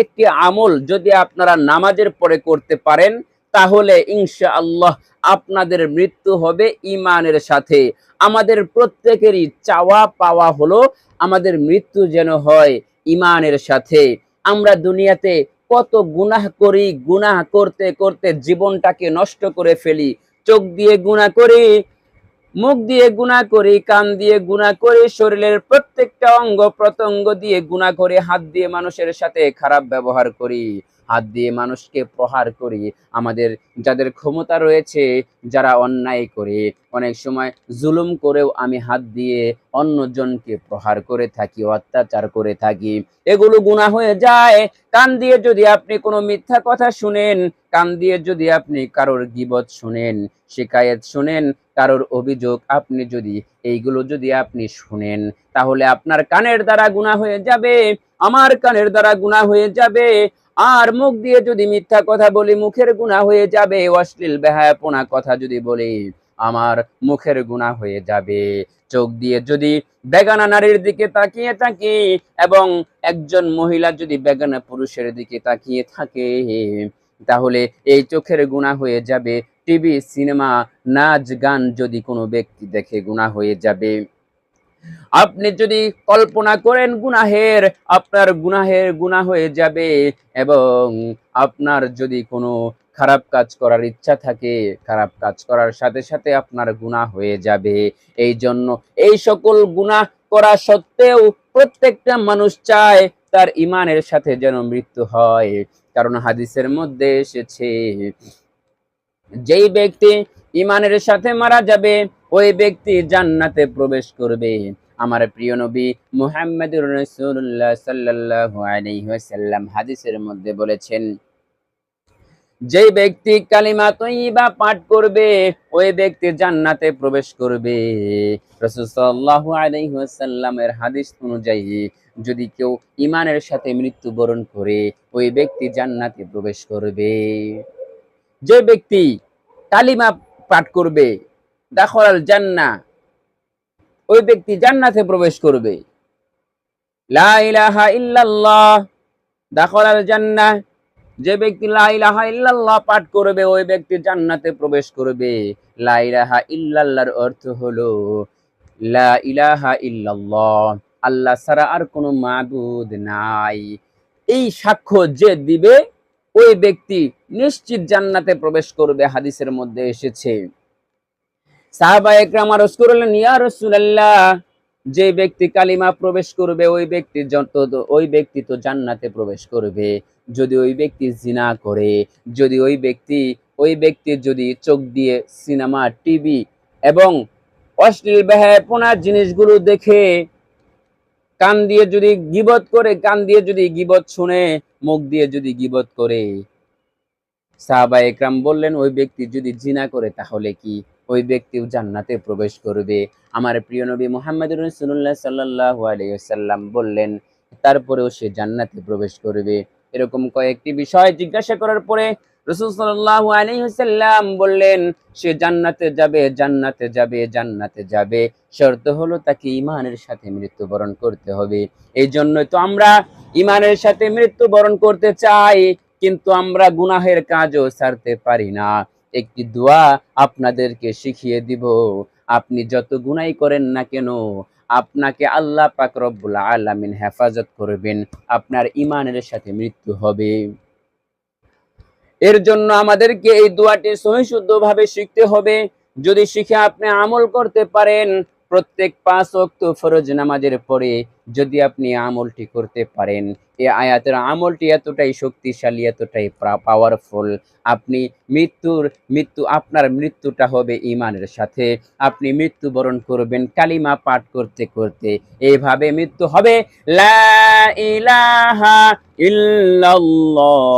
একটি আমল যদি আপনারা নামাজের পরে করতে পারেন, তাহলে ইনশা আল্লাহ আপনাদের মৃত্যু হবে ইমানের সাথে। আমাদের প্রত্যেকেরই চাওয়া পাওয়া হলো আমাদের মৃত্যু যেন হয় ইমানের সাথে। আমরা দুনিয়াতে কত গুনাহ করি, গুনাহ করতে করতে জীবনটাকে নষ্ট করে ফেলি, চোখ দিয়ে গুনাহ করি মুখ দিয়ে গুণা করি, কান দিয়ে গুণা করি, শরীরের প্রত্যেকটা অঙ্গ প্রত্যঙ্গ দিয়ে গুণা করি, হাত দিয়ে মানুষের সাথে খারাপ ব্যবহার করি। হাত দিয়ে মানুষকে প্রহার করি। আমাদের যাদের ক্ষমতা রয়েছে, যারা অন্যায় করে, অনেক সময় জুলুম করেও আমি হাত দিয়ে অন্যজনকে প্রহার করে থাকি, অত্যাচার করে থাকি। এগুলো গুনাহ হয়ে যায়। কান দিয়ে যদি আপনি কোনো মিথ্যা কথা শুনেন, কান দিয়ে যদি আপনি কারোর গিবত শুনেন, শিকায়েত শুনেন, কারোর অভিযোগ আপনি যদি এইগুলো যদি আপনি শুনেন, তাহলে আপনার কানের দ্বারা গুনাহ হয়ে যাবে, আমার কানের দ্বারা গুনাহ হয়ে যাবে। আর মুখ দিয়ে যদি মিথ্যা কথা বলি, মুখের গুনাহ হয়ে যাবে। অশ্লীল, বেহায়াপনা কথা যদি বলি, আমার মুখের গুনাহ হয়ে যাবে। চোখ দিয়ে যদি বেগানা নারীর দিকে তাকিয়ে থাকি এবং একজন মহিলা যদি বেগানা পুরুষের দিকে তাকিয়ে থাকে, তাহলে এই চোখের গুনাহ হয়ে যাবে। টিভি, সিনেমা, নাচ, গান যদি কোনো ব্যক্তি দেখে গুনাহ হয়ে যাবে। আপনি যদি কল্পনা করেন গুনাহের, আপনার গুনাহের গুনাহ হয়ে যাবে এবং আপনার যদি কোনো খারাপ কাজ করার ইচ্ছা থাকে, খারাপ কাজ করার সাথে সাথে আপনার গুনাহ হয়ে যাবে। এই জন্য এই সকল গুনাহ করা সত্ত্বেও প্রত্যেকটা মানুষ চায় তার ইমানের সাথে যেন মৃত্যু হয়। কারণ হাদিসের মধ্যে এসেছে, যেই ব্যক্তি ইমানের সাথে মারা যাবে, ওই ব্যক্তি জান্নাতে প্রবেশ করবে। আমার প্রিয় নবী মুহাম্মদুর রাসূলুল্লাহ সাল্লাল্লাহু আলাইহি ওয়াসাল্লাম হাদিসের মধ্যে বলেছেন যে ব্যক্তি কালিমা তৈবা পাঠ করবে, ওই ব্যক্তি জান্নাতে প্রবেশ করবে। রাসূল সাল্লাল্লাহু আলাইহি ওয়াসাল্লামের হাদিস অনুযায়ী, যদি কেউ ইমানের সাথে মৃত্যুবরণ করে, ওই ব্যক্তি জান্নাতে প্রবেশ করবে। যে ব্যক্তি কালিমা পাঠ করবে। দাখলাল জান্না ওই ব্যক্তি জান্নাতে প্রবেশ করবে। লা ইলাহা ইল্লাল্লাহ। জান্নাহ। যে ব্যক্তি লা ইলাহা পাঠ করবে, ওই ব্যক্তি জান্নাতে প্রবেশ করবে। লা ইলাহা ইল্লাল্লাহর অর্থ হলো ইলাহা ইল্লাল্লাহ। আল্লাহ ছাড়া আর কোনো মাবুদ নাই। এই সাক্ষ্য যে দিবে ওই ব্যক্তি নিশ্চিত জান্নাতে প্রবেশ করবে, হাদিসের মধ্যে এসেছে। সাহাবা একরাম আরজ করলেন, ইয়া রাসূলুল্লাহ, যে ব্যক্তি কালিমা প্রবেশ করবে, ওই ব্যক্তি যত ওই ব্যক্তি তো জান্নাতে প্রবেশ করবে। যদি ওই ব্যক্তি জিনা করে, যদি ওই ব্যক্তি ওই ব্যক্তি যদি চোখ দিয়ে সিনেমা, টিভি এবং অশ্লীল বেহায়াপনা জিনিসগুলো দেখে কান দিয়ে যদি গিবত করে, কান দিয়ে যদি গিবত শুনে, মুখ দিয়ে যদি গিবত করে। সাহাবা একরাম বললেন, ওই ব্যক্তি যদি জিনা করে তাহলে কি? ওই ব্যক্তিও জান্নাতে প্রবেশ করবে। আমার প্রিয় নবী মোহাম্মদ রসুল্লাহ সাল্লাহ আলাইসাল্লাম বললেন, তারপরেও সে জান্নাতে প্রবেশ করবে। এরকম কয়েকটি বিষয় জিজ্ঞাসা করার পরে রসুল সাল্লাহ আলাইসাল্লাম বললেন, সে জান্নাতে যাবে জান্নাতে যাবে জান্নাতে যাবে। শর্ত হলো তাকে ইমানের সাথে মৃত্যুবরণ করতে হবে। এই জন্যই তো আমরা ইমানের সাথে মৃত্যুবরণ করতে চাই, কিন্তু আমরা গুনাহের কাজও ছাড়তে পারি না। একটি দোয়া আপনাদেরকে শিখিয়ে দিব। আপনি যত গুনাই করেন না কেন, আপনাকে আল্লাহ পাক রব্বুল আলামিন হেফাজত করবেন। আপনার ইমানের সাথে মৃত্যু হবে। এর জন্য আমাদেরকে এই দোয়াটি সহিশুদ্ধ ভাবে শিখতে হবে। যদি শিখে আপনি আমল করতে পারেন, প্রত্যেক পাঁচ ওয়াক্ত ফরজ নামাজের পরে যদি আপনি আমলটি করতে পারেন, এই আয়াতের আমলটি এতটাই শক্তিশালী, এতটাই পাওয়ারফুল আপনি মৃত্যুর, মৃত্যু আপনার মৃত্যুটা হবে ইমানের সাথে। আপনি মৃত্যুবরণ করবেন, কালিমা পাঠ করতে করতে। এইভাবে মৃত্যু হবে। লা ইলাহা ইল্লাল্লাহ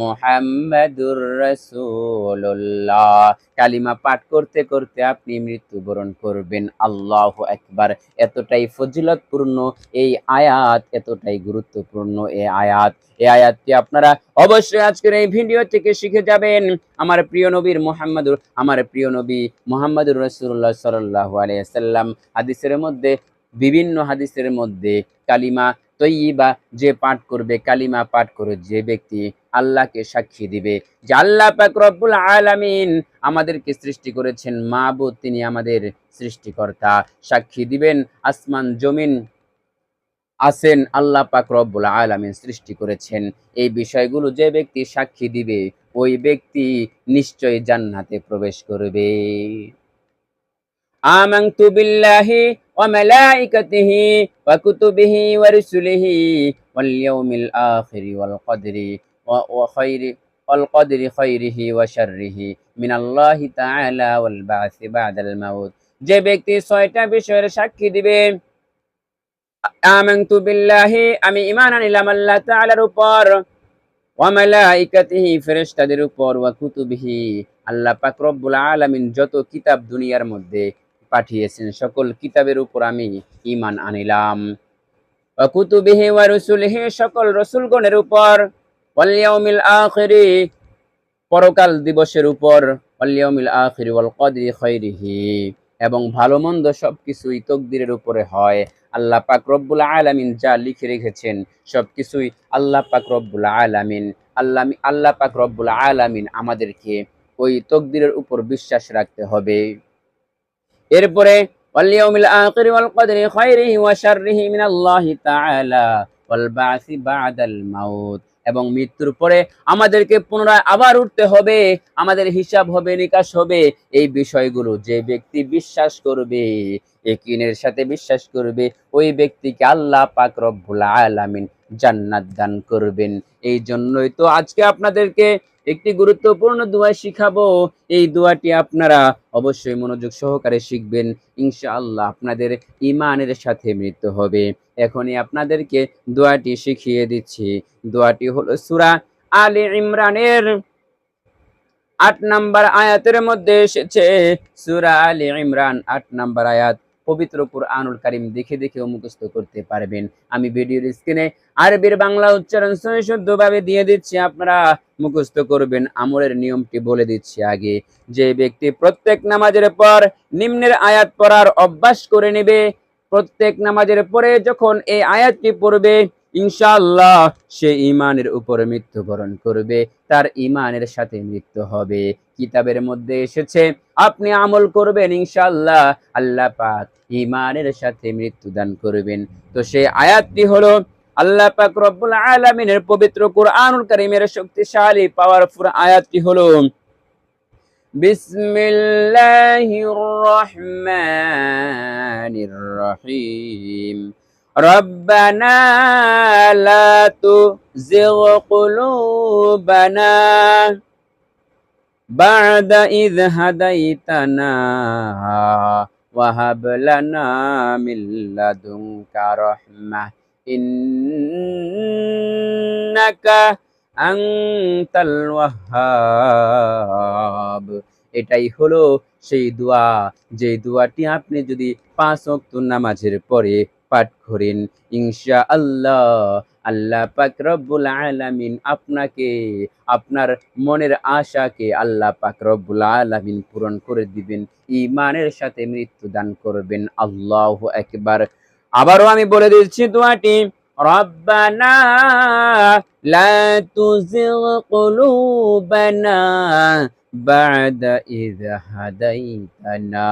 মুহাম্মাদুর রাসূলুল্লাহ। কালিমা পাঠ করতে করতে আপনি মৃত্যুবরণ করবেন। আল্লাহ একবার এতটাই ফজিলতপূর্ণ এই আয়াত, এতটাই গুরুত্বপূর্ণ এই আয়াত। এই আয়াতটি আপনারা অবশ্যই আজকের এই ভিডিও থেকে শিখে যাবেন। আমার প্রিয় নবীর মোহাম্মদুর, আমার প্রিয় নবী মোহাম্মদুর রাসূলুল্লাহ সাল্লাল্লাহু আলাইহি সাল্লাম হাদিসের মধ্যে, বিভিন্ন হাদিসের মধ্যে কালিমা তৈবা যে পাঠ করবে, কালিমা পাঠ করে যে ব্যক্তি আল্লাহকে সাক্ষী দিবে। যে আল্লাহ পাক রব্বুল আলামিন আমাদেরকে সৃষ্টি করেছেন মাহবুদ তিনি আমাদের সৃষ্টিকর্তা। সাক্ষী দিবেন, আসমান, জমিন আছেন আল্লাহ পাক রব্বুল আলামিন সৃষ্টি করেছেন। এই বিষয়গুলো যে ব্যক্তি সাক্ষী দিবে, ওই ব্যক্তি নিশ্চয়ই জান্নাতে প্রবেশ করবে। আমানতু বিল্লাহি ওয়াল কদরি ওয়া ওয়া খাইরি, ওয়াল কদরি খাইরিহি ওয়া শাররিহি মিনাল্লাহি তাআলা ওয়াল বা'সি বা'দাল মাউত। যে ব্যক্তি ছয়টা বিষয়ের সাক্ষী দিবে, আমানতু বিল্লাহি, আমি ঈমান আনিলাম আল্লাহ তাআলার উপর। ওয়া মালাইকাতিহি, ফেরেশতাদের উপর। ওয়া কুতুবিহি, আল্লাহ পাক রব্বুল আলামিন যত কিতাব দুনিয়ার মধ্যে পাঠিয়েছেন। সকল কিতাবের উপর আমি ইমান আনিলাম। কুতুবিহি ওয়া রুসুলিহি, সকল রসুলগণের উপর। ওয়াল ইয়াউমিল আখিরি, পরকাল দিবসের উপর। ওয়াল ইয়াউমিল আখিরি ওয়াল কদরি খাইরিহি এবং ভালো মন্দ সবকিছুই তকদিরের উপরে হয়। আল্লাহ পাক রব্বুল আলামিন যা লিখে রেখেছেন, সবকিছুই আল্লাহ পাক রব্বুল আলামিন। আল্লাহ আল্লাহ পাক রব্বুল আলামিন আমাদেরকে ওই তকদিরের উপর বিশ্বাস রাখতে হবে। এরপরে ওয়াল ইয়াউমিল আখিরি ওয়াল কদরি খাইরিহি ওয়া শাররিহি মিনাল্লাহি তাআলা ওয়াল বা'সি বা'দাল মাউত। এবং মৃত্যুর পরে আমাদেরকে পুনরায় আবার উঠতে হবে, আমাদের হিসাব হবে, নিকাশ হবে। এই বিষয়গুলো যে ব্যক্তি বিশ্বাস করবে একিনের সাথে বিশ্বাস করবে, ওই ব্যক্তিকে আল্লাহ পাক রব্বুল আলামিন জান্নাত দান করবেন। এই জন্যই তো আজকে আপনাদেরকে একটি গুরুত্বপূর্ণ দোয়া শিখাবো। এই দোয়াটি আপনারা অবশ্যই মনোযোগ সহকারে শিখবেন। ইনশাআল্লাহ আপনাদের ইমানের সাথে মৃত্যু হবে। এখনই আপনাদেরকে দোয়াটি শিখিয়ে দিচ্ছি। দোয়াটি হলো সুরা আলী ইমরানের আট নাম্বার আয়াতের মধ্যে এসেছে। সুরা আলী ইমরান, আট নাম্বার আয়াত। পবিত্র কোরআনুল কারিম দেখে দেখেও মুখস্থ করতে পারবেন। আমি ভিডিওর স্ক্রিনে আরবির বাংলা উচ্চারণ শুদ্ধভাবে দিয়ে দিচ্ছি, আপনারা মুখস্থ করবেন। আমলের নিয়মটি বলে দিচ্ছি আগে। যে ব্যক্তি প্রত্যেক নামাজের পর নিম্নের আয়াত পড়ার অভ্যাস করে নেবে, প্রত্যেক নামাজের পরে যখন এই আয়াতটি পড়বে ইনশাআল্লাহ সে ইমানের উপরে মৃত্যুবরণ করবে, তার ইমানের সাথে মৃত্যু হবে। কিতাবের মধ্যে এসেছে, আপনি আমল করবেন ইনশাআল্লাহ, আল্লাহ পাক ইমানের সাথে মৃত্যুদান করবেন। তো সেই আয়াতটি হলো, আল্লাহ পাক রব্বুল আলামিনের পবিত্র কুরআনুল কারীমের শক্তিশালী পাওয়ারফুল আয়াতটি হলো, বিসমিল্লাহির রহমানির রহিম। ربنا لا تزغ قلوبنا بعد إذ هديتنا وهب لنا من لدنك رحمة إنك أنت الوهاب এটাই হলো সেই দোয়া যে দোয়াটি আপনি যদি পাঁচ ওয়াক্ত নামাজের পরে পাঠ করেন ইনশা আল্লাহ আল্লাহ পাক রব্বুল আলামিন আপনাকে আপনার মনের আশাকে আল্লাহ পাক রব্বুল আলামিন পূরণ করে দিবেন ইমানের সাথে মৃত্যু দান করবেন আল্লাহ একবার আবারও আমি বলে দিচ্ছি দোয়াটি রব্বানা লা তুজিগ কুলুবানা بعد إذ هديتنا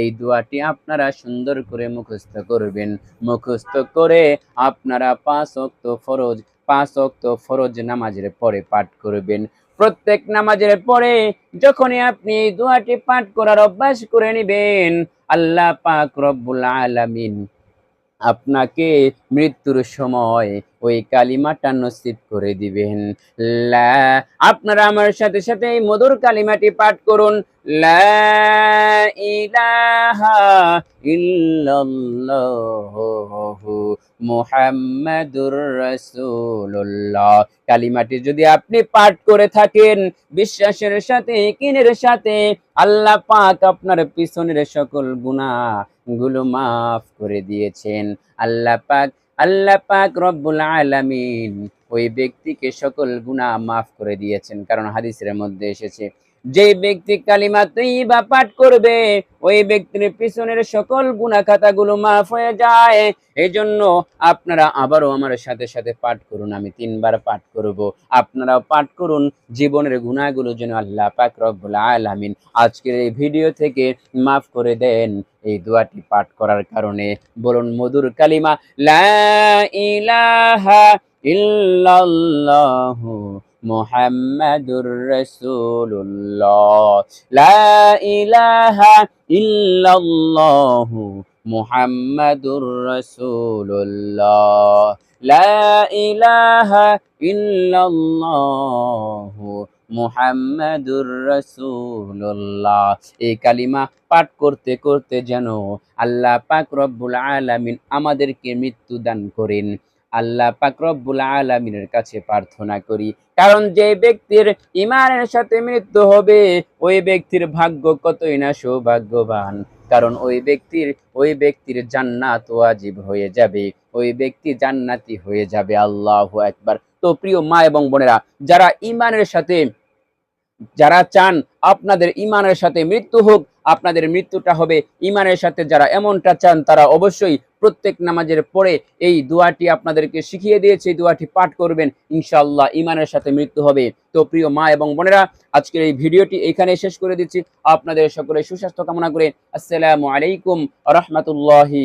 এই দোয়াটি আপনারা সুন্দর করে মুখস্থ করবেন। মুখস্থ করে আপনারা পাঁচ অক্ত ফরজ, পাঁচ অক্ত ফরজ নামাজের পরে পাঠ করবেন। প্রত্যেক নামাজের পরে যখনই আপনি দোয়াটি পাঠ করার অভ্যাস করে নেবেন, আল্লাহ পাক রব্বুল আলামিন আপনাকে মৃত্যুর সময় ওই কালিমাটা নসিব করে দিবেন। লা, আপনারা আমার সাথে সাথে এই মধুর কালিমাটি পাঠ করুন। লা ইলাহা কালিমাটি যদি আপনি পাঠ করে থাকেন, বিশ্বাসের সাথে, কিনের সাথে, আল্লাহ পাক আপনার পিছনের সকল গুনাহগুলো মাফ করে দিয়েছেন। আল্লাহ পাক আল্লাহ পাক রব্বুল আলামিন ওই ব্যক্তিকে সকল গুনাহ মাফ করে দিয়েছেন। কারণ হাদিসের মধ্যে এসেছে যে ব্যক্তি কালিমা তৈবা পাঠ করবে, ওই ব্যক্তির পিছনের সকল গুনাহ খাতাগুলো মাফ হয়ে যায়। এই জন্য আপনারা আবারও আমার সাথে সাথে পাঠ করুন, আমি তিনবার পাঠ করব। আপনারাও পাঠ করুন, জীবনের গুণাগুলো যেন আল্লাহ পাক রব্বুল আলামিন আজকের এই ভিডিও থেকে মাফ করে দেন। এই দোয়াটি পাঠ করার কারণে বলুন, মধুর কালিমা, লা ইলাহা ইল্লাল্লাহু মুহাম্মাদুর রাসূলুল্লাহ। লা ইলাহা ইল্লাল্লাহু মুহাম্মাদুর রাসূলুল্লাহ। লা ইলাহা ইল্লাল্লাহু মুহাম্মাদুর রাসূলুল্লাহ। এই কালিমা পাঠ করতে করতে যেন আল্লাহ পাক রব্বুল আলামিন আমাদেরকে মৃত্যু দান করেন। আল্লাহ পাকরবুল আলমিনের কাছে প্রার্থনা করি। কারণ যে ব্যক্তির ইমানের সাথে মৃত্যু হবে, ওই ব্যক্তির ভাগ্য কতই না সৌভাগ্যবান। কারণ ওই ব্যক্তির ওই ব্যক্তির জান্নাত ওয়াজিব হয়ে যাবে, ওই ব্যক্তি জান্নাতি হয়ে যাবে। আল্লাহ একবার তো প্রিয় মা এবং বোনেরা, যারা ইমানের সাথে যারা চান আপনাদের ইমানের সাথে মৃত্যু হোক, আপনাদের মৃত্যুটা হবে ইমানের সাথে। যারা এমনটা চান, তারা অবশ্যই প্রত্যেক নামাজের পরে এই দোয়াটি আপনাদেরকে শিখিয়ে দিয়েছে, এই দোয়াটি পাঠ করবেন। ইনশাআল্লাহ ইমানের সাথে মৃত্যু হবে। তো প্রিয় মা এবং বোনেরা, আজকের এই ভিডিওটি এখানে শেষ করে দিচ্ছি। আপনাদের সকলে সুস্বাস্থ্য কামনা করে আসসালামু আলাইকুম রহমতুল্লাহি